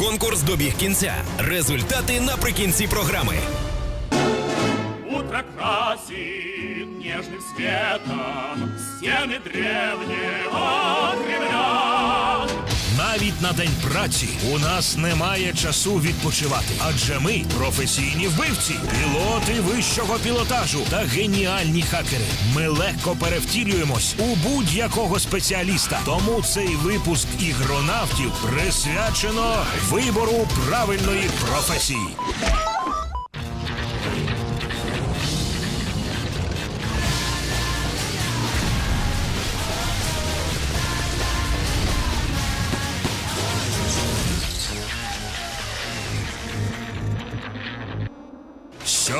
Конкурс добіг кінця. Результати наприкінці програми. Утро красит нежным светом стены древнего Кремля. Навіть на день праці у нас немає часу відпочивати, адже ми професійні вбивці, пілоти вищого пілотажу та геніальні хакери. Ми легко перевтілюємось у будь-якого спеціаліста. Тому цей випуск ігронавтів присвячено вибору правильної професії.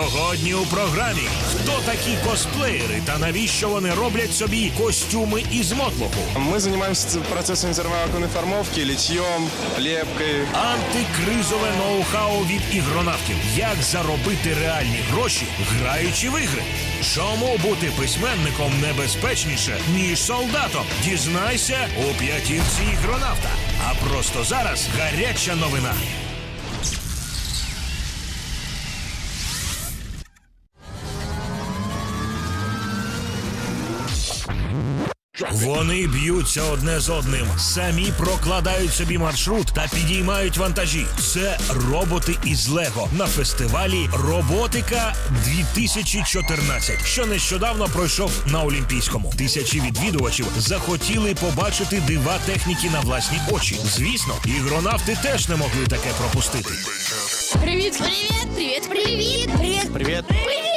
Сьогодні у програмі хто такі косплеєри та навіщо вони роблять собі костюми із мотлоху? Мы занимаемся процессом термоаккумуляционной формовки, литьем, лепкой. Антикризове ноу-хау від ігронавтів. Як заробити реальні гроші, граючи в ігри? Чому бути письменником небезпечніше, ніж солдатом? Дізнайся у п'ятірці ігронавта. А просто зараз гаряча новина. Вони б'ються одне з одним, самі прокладають собі маршрут та підіймають вантажі. Це роботи із Лего на фестивалі Роботика 2014, що нещодавно пройшов на Олімпійському. Тисячі відвідувачів захотіли побачити дива техніки на власні очі. Звісно, ігронавти теж не могли таке пропустити. Привіт! Привіт! Привіт! Привіт! Привіт! Привіт! Привіт!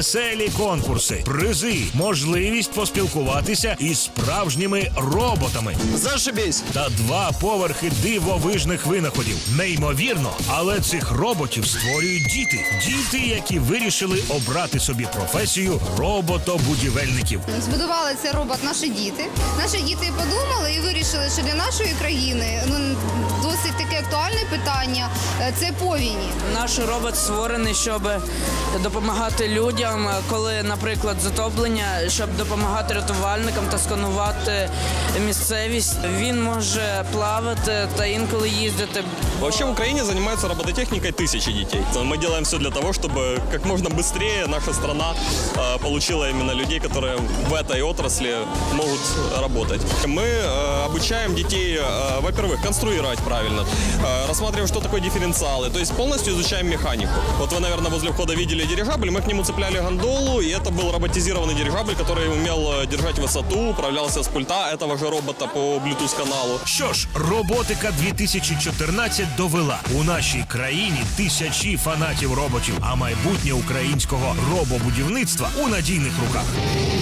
Веселі конкурси, призи, можливість поспілкуватися із справжніми роботами. Зашибись. та два поверхи дивовижних винаходів. Неймовірно, але цих роботів створюють діти. Діти, які вирішили обрати собі професію роботобудівельників. Збудували цей робот наші діти. Наші діти подумали і вирішили, що для нашої країни ну досить таке актуальне питання е, це повіні. Наш робот створений, щоб допомагати людям, коли, наприклад, затоплення, щоб допомагати рятувальникам та сканувати місцевість. Він може плавати та інколи їздити. Вообще в Украине занимаются робототехникой тысячи детей. Мы делаем все для того, чтобы как можно быстрее наша страна э, получила именно людей, которые в этой отрасли могут работать. Мы э, обучаем детей, э, во-первых, конструировать правильно, э, рассматриваем, что такое дифференциалы, то есть полностью изучаем механику. Вот вы, наверное, возле входа видели дирижабль, мы к нему цепляли гондолу, и это был роботизированный дирижабль, который умел э, держать высоту, управлялся с пульта этого же робота по Bluetooth-каналу. Що ж, роботика 2014 довела у нашій країні тисячі фанатів роботів, а майбутнє українського робобудівництва у надійних руках.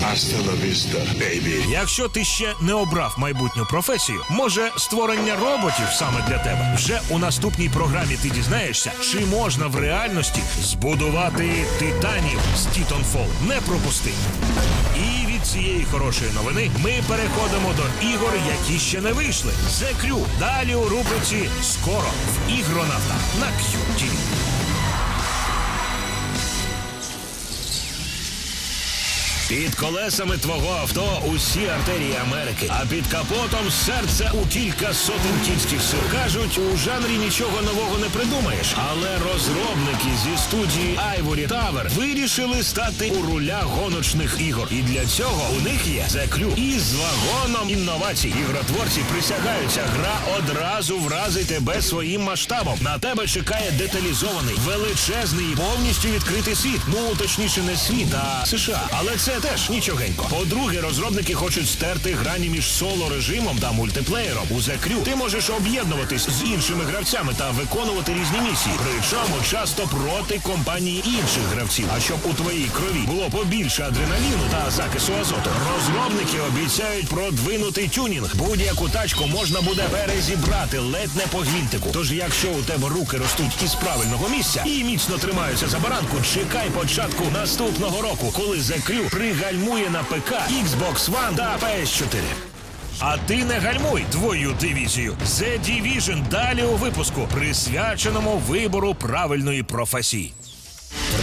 Hasta la vista, baby. Якщо ти ще не обрав майбутню професію, може створення роботів саме для тебе. Вже у наступній програмі ти дізнаєшся, чи можна в реальності збудувати титанів з Titanfall. Не пропусти. І від цієї хорошої новини ми переходимо до ігор, які ще не вийшли. The Crew. Далі у рубриці Скоро в ігронавта на QTV. Під колесами твого авто усі артерії Америки, а під капотом серце у кілька сотень кінських сил. Кажуть, у жанрі нічого нового не придумаєш, але розробники зі студії Ivory Tower вирішили стати у руля гоночних ігор. І для цього у них є The Crew. І з вагоном інновацій. Ігротворці присягаються, гра одразу вразить тебе своїм масштабом. На тебе чекає деталізований, величезний, повністю відкритий світ. Ну точніше, не світ, а США. Але це теж нічогенько. По-друге, розробники хочуть стерти грані між соло режимом та мультиплеєром. У The Crew ти можеш об'єднуватись з іншими гравцями та виконувати різні місії. Причому часто проти компанії інших гравців. А щоб у твоїй крові було побільше адреналіну та закису азоту. Розробники обіцяють продвинутий тюнінг. Будь-яку тачку можна буде перезібрати ледь не по гвинтику. Тож, якщо у тебе руки ростуть із правильного місця і міцно тримаються за баранку, чекай початку наступного року, коли The Crew пригальмує на ПК, Xbox One та PS4. А ти не гальмуй твою дивізію. The Division далі у випуску, присвяченому вибору правильної професії.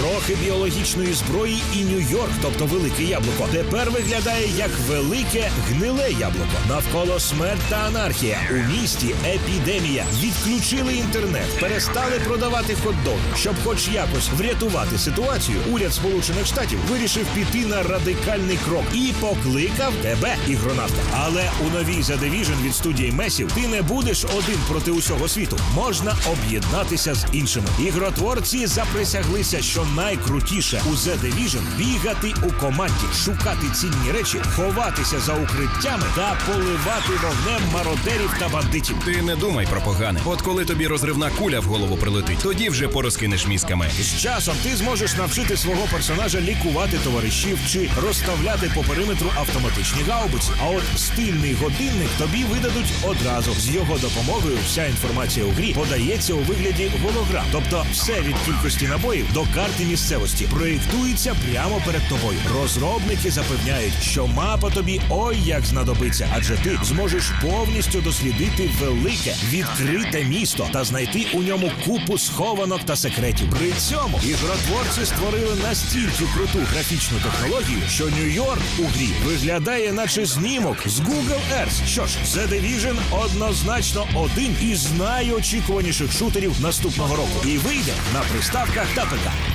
Трохи біологічної зброї, і Нью-Йорк, тобто велике яблуко, тепер виглядає як велике гниле яблуко. Навколо смерть та анархія. У місті епідемія. Відключили інтернет, перестали продавати хот-доги. Щоб хоч якось врятувати ситуацію, уряд Сполучених Штатів вирішив піти на радикальний крок і покликав тебе, ігронавта. Але у новій The Division від студії Месів ти не будеш один проти усього світу. Можна об'єднатися з іншими. Ігротворці заприсяглися, що найкрутіше у The Division бігати у команді, шукати цінні речі, ховатися за укриттями та поливати вогнем мародерів та бандитів. Ти не думай про погане. От коли тобі розривна куля в голову прилетить, тоді вже порозкинеш мізками. З часом ти зможеш навчити свого персонажа лікувати товаришів чи розставляти по периметру автоматичні гаубиці. А от стильний годинник тобі видадуть одразу. З його допомогою вся інформація у грі подається у вигляді голограм. Тобто все від кількості набоїв до карти місцевості проєктується прямо перед тобою. Розробники запевняють, що мапа тобі ой як знадобиться, адже ти зможеш повністю дослідити велике відкрите місто та знайти у ньому купу схованок та секретів. При цьому ігротворці створили настільки круту графічну технологію, що Нью-Йорк у грі виглядає, наче знімок з Google Earth. Що ж, The Division однозначно один із найочікуваніших шутерів наступного року і вийде на приставках та ПК.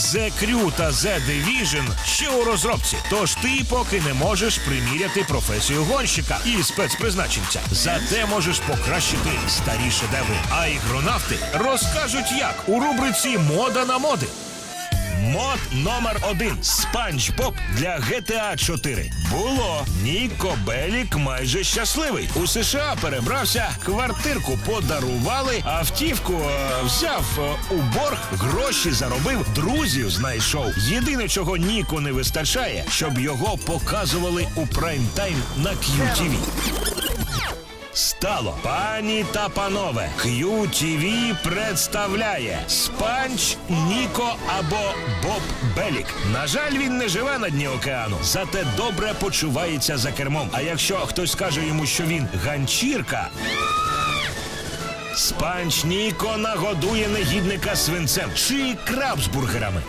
The Crew та The Division ще у розробці. Тож ти поки не можеш приміряти професію гонщика і спецпризначенця. Зате можеш покращити старі шедеври. А ігронавти розкажуть як у рубриці Мода на моди. Мод номер один Спанч Боб для GTA 4. Було Ніко Белік майже щасливий. У США перебрався, квартирку подарували, автівку е, взяв е, у борг, гроші заробив, друзів знайшов. Єдине, чого Ніко не вистачає, щоб його показували у прайм-тайм на QTV. Стало пані та панове. QTV представляє Спанч, Ніко або Боб Белік. На жаль, він не живе на дні океану, зате добре почувається за кермом. А якщо хтось скаже йому, що він ганчірка. Спанч Ніко нагодує негідника свинцем чи крабсбургерами.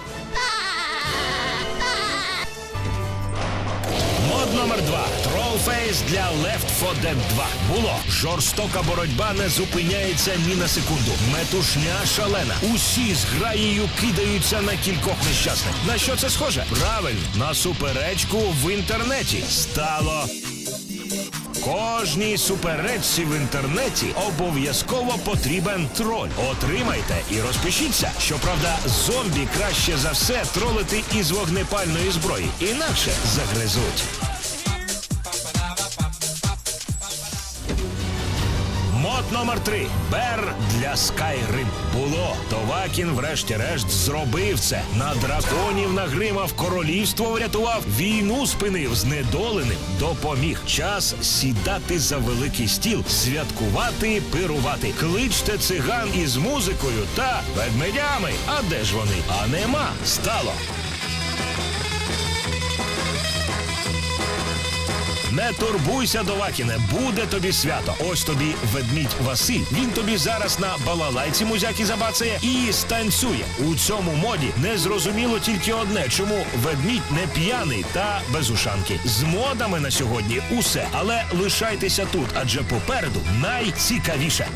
Мод номер два. Тролфейс для Left 4 Dead 2. Було. Жорстока боротьба не зупиняється ні на секунду. Метушня шалена. Усі з граєю кидаються на кількох нещасних. На що це схоже? Правильно, на суперечку в інтернеті. Стало. Кожній суперечці в інтернеті обов'язково потрібен троль. Отримайте і розпишіться. Щоправда, зомбі краще за все тролити із вогнепальної зброї, інакше загризуть. Номер три Бер для Skyrim. Було. Товакін, врешті-решт, зробив це. На драконів нагримав, королівство врятував, війну спинив, знедоленим допоміг. Час сідати за великий стіл, святкувати, пирувати. Кличте циган із музикою та ведмедями. А де ж вони? А нема. Стало. Не турбуйся, Довакіне, буде тобі свято. Ось тобі ведмідь Василь. Він тобі зараз на балалайці музяки забацає і станцює. У цьому моді не зрозуміло тільки одне, чому ведмідь не п'яний та без ушанки. З модами на сьогодні усе, але лишайтеся тут, адже попереду найцікавіше.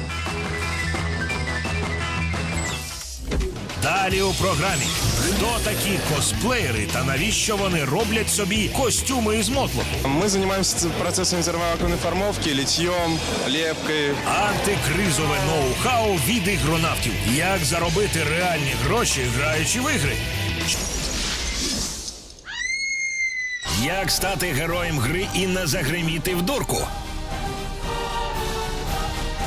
Далі у програмі. Хто такі косплеєри та навіщо вони роблять собі костюми із мотлоху? Мы занимаемся процессом взрывалок униформовки, литьем, лепкой. Антикризове ноу-хау від ігронавтів. Як заробити реальні гроші, граючи в ігри? Як стати героєм гри і не загриміти в дурку?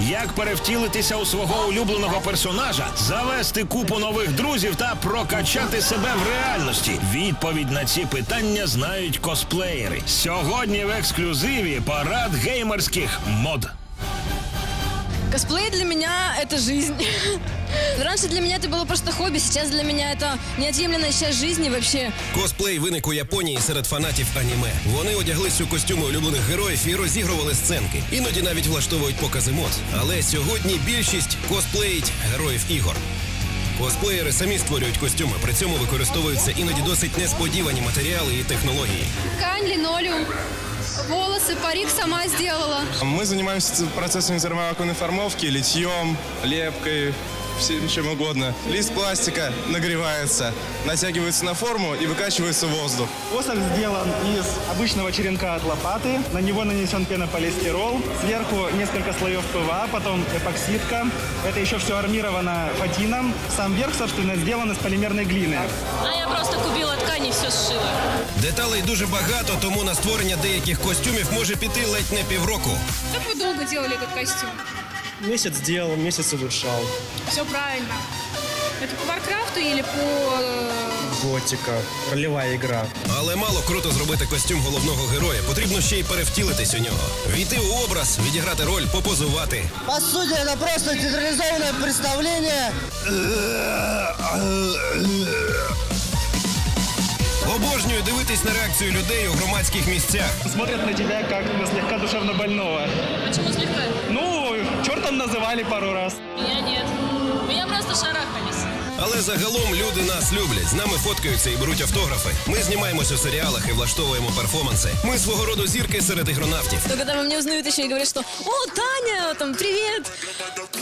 Як перевтілитися у свого улюбленого персонажа, завести купу нових друзів та прокачати себе в реальності? Відповідь на ці питання знають косплеєри. Сьогодні в ексклюзиві парад геймерських мод. Косплей для меня — это жизнь. Раньше для меня это было просто хобби, сейчас для меня это неотъемлемая часть жизни вообще. Косплей виник у Японії серед фанатів аніме. Вони одяглись у костюми улюблених героїв і розігрували сценки. Іноді навіть влаштовують покази мод. Але сьогодні більшість косплеїть героїв ігор. Косплеєри самі створюють костюми, при цьому використовуються іноді досить несподівані матеріали і технології. Ткань, линолеум, волосы, парик сама сделала. Мы занимаемся процессом термоаккуратной формовки, литьем, лепкой, всем чем угодно. Лист пластика нагревается, натягивается на форму и выкачивается в воздух. Посох сделан из обычного черенка от лопаты. На него нанесен пенополистирол. Сверху несколько слоев ПВА, потом эпоксидка. Это еще все армировано фатином. Сам верх, собственно, сделан из полимерной глины. А просто купила ткань и все сшила. Деталей дуже багато, тому на створення деяких костюмів може піти ледь не півроку. Как вы долго делали этот костюм? Месяц делал, месяц улучшал. Все правильно. Это по Варкрафту или по... Готика, ролевая игра. Але мало круто зробити костюм головного героя. Потрібно ще й перевтілитись у нього. Війти у образ, відіграти роль, попозувати. По сути, это просто театрализованное представление. Обожнюю дивитись на реакцію людей у громадських місцях. Смотрят на тебя как на слегка душевно больного. Почему слегка? Ну, чертом называли пару раз. Але загалом люди нас люблять. З нами фоткаються і беруть автографи. Ми знімаємось у серіалах і влаштовуємо перформанси. Ми свого роду зірки серед ігронавтів. Но когда меня узнают еще и говорят, что «О, Таня, там, привет!»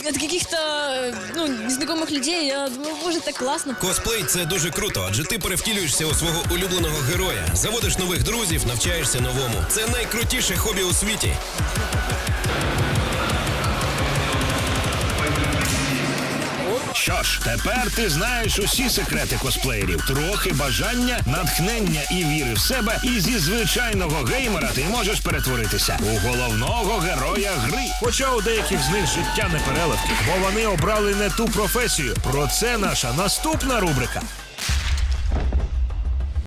От каких-то, э, ну, незнакомых людей, я думаю, боже, так классно. Косплей це дуже круто, адже ти перевтілюєшся у свого улюбленого героя, заводиш нових друзів, навчаєшся новому. Це найкрутіше хобі у світі. Що ж, тепер ти знаєш усі секрети косплеєрів. Трохи бажання, натхнення і віри в себе, і зі звичайного геймера ти можеш перетворитися у головного героя гри. Хоча у деяких з них життя не переливки, бо вони обрали не ту професію. Про це наша наступна рубрика.